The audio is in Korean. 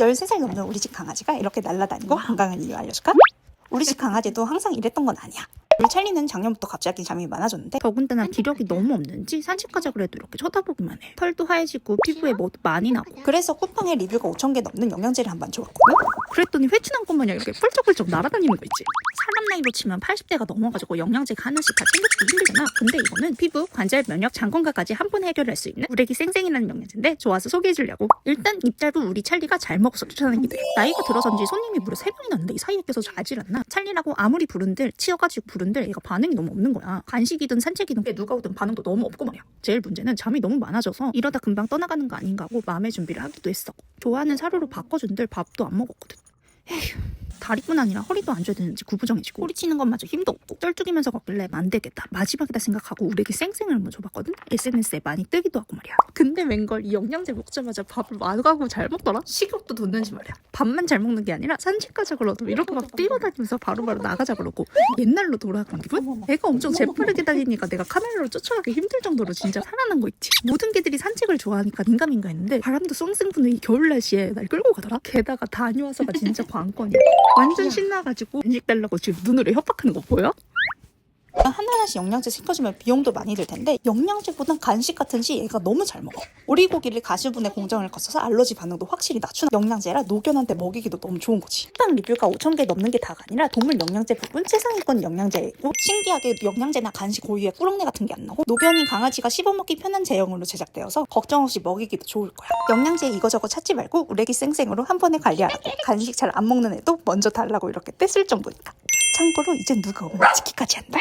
13살 넘는 우리 집 강아지가 이렇게 날아다니고 건강한 이유 알려줄까? 우리 집 강아지도 항상 이랬던 건 아니야. 우리 찰리는 작년부터 갑자기 잠이 많아졌는데 더군다나 기력이 너무 없는지 산책하자 그래도 이렇게 쳐다보기만 해. 털도 하얘지고 피부에 뭐도 많이 나고. 그래서 쿠팡에 리뷰가 5천 개 넘는 영양제를 한번 줘봤거든? 그랬더니 회춘한 것 마냥 이렇게 펄쩍펄쩍 날아다니는 거 있지. 사람 나이로 치면 80대가 넘어가지고 영양제가 하나씩 다 챙겨주기 힘들잖아. 근데 이거는 피부, 관절, 면역, 장 건강까지 한 번에 해결할 수 있는 우레기 쌩쌩이라는 영양제인데 좋아서 소개해주려고. 일단 입 짧은 우리 찰리가 잘 먹어서 돼. 나이가 들어선지 손님이 무려 3명이 났는데 이 사이에 껴서 자질 않나? 찰리라고 아무리 부른들 치여가지고 부른들 얘가 반응이 너무 없는 거야. 간식이든 산책이든 누가 오든 반응도 너무 없고 말이야. 제일 문제는 잠이 너무 많아져서 이러다 금방 떠나가는 거 아닌가 하고 마음의 준비를 하기도 했어. 좋아하는 사료로 바꿔준들 밥도 안 먹었거든. 에휴, 다리뿐 아니라 허리도 안 줘야 되는지 구부정해지고 꼬리치는 것마저 힘도 없고 쩔뚝이면서 걷길래 안 되겠다 마지막이다 생각하고 우리에게 쌩쌩을 한번 줘봤거든? SNS에 많이 뜨기도 하고 말이야. 근데 웬걸 이 영양제 먹자마자 밥을 마구하고 잘 먹더라? 식욕도 돋는지 말이야. 밥만 잘 먹는 게 아니라 산책 가자 그러도 이렇게 막 뛰어다니면서 바로바로 나가자 그러고 옛날로 돌아간 기분? 애가 엄청 재빠르게 다니니까 내가 카메라로 쫓아가기 힘들 정도로 진짜 편안한 거 있지. 모든 개들이 산책을 좋아하니까 민감인가 했는데 바람도 쌩쌩 부는 이 겨울 날씨에 날 끌고 가더라. 게다가 다녀와서가 진짜 관건이야 완전 신나가지고 음식 달라고 지금 눈으로 협박하는 거 보여? 하나하나씩 영양제 시켜주면 비용도 많이 들 텐데 영양제보단 간식 같은지 얘가 너무 잘 먹어. 오리고기를 가시분해 공정을 거쳐서 알러지 반응도 확실히 낮추는 영양제라 노견한테 먹이기도 너무 좋은 거지. 쿠팡 리뷰가 5천 개 넘는 게 다가 아니라 동물 영양제 부분 최상위권 영양제이고 신기하게 영양제나 간식 고유의 꾸렁내 같은 게 안 나고 노견인 강아지가 씹어먹기 편한 제형으로 제작되어서 걱정 없이 먹이기도 좋을 거야. 영양제 이거저거 찾지 말고 우레기 쌩쌩으로 한 번에 관리하라고 간식 잘 안 먹는 애도 먼저 달라고 이렇게 떼쓸 정도니까. 참고로 이제 누가 오면 치기까지 한다.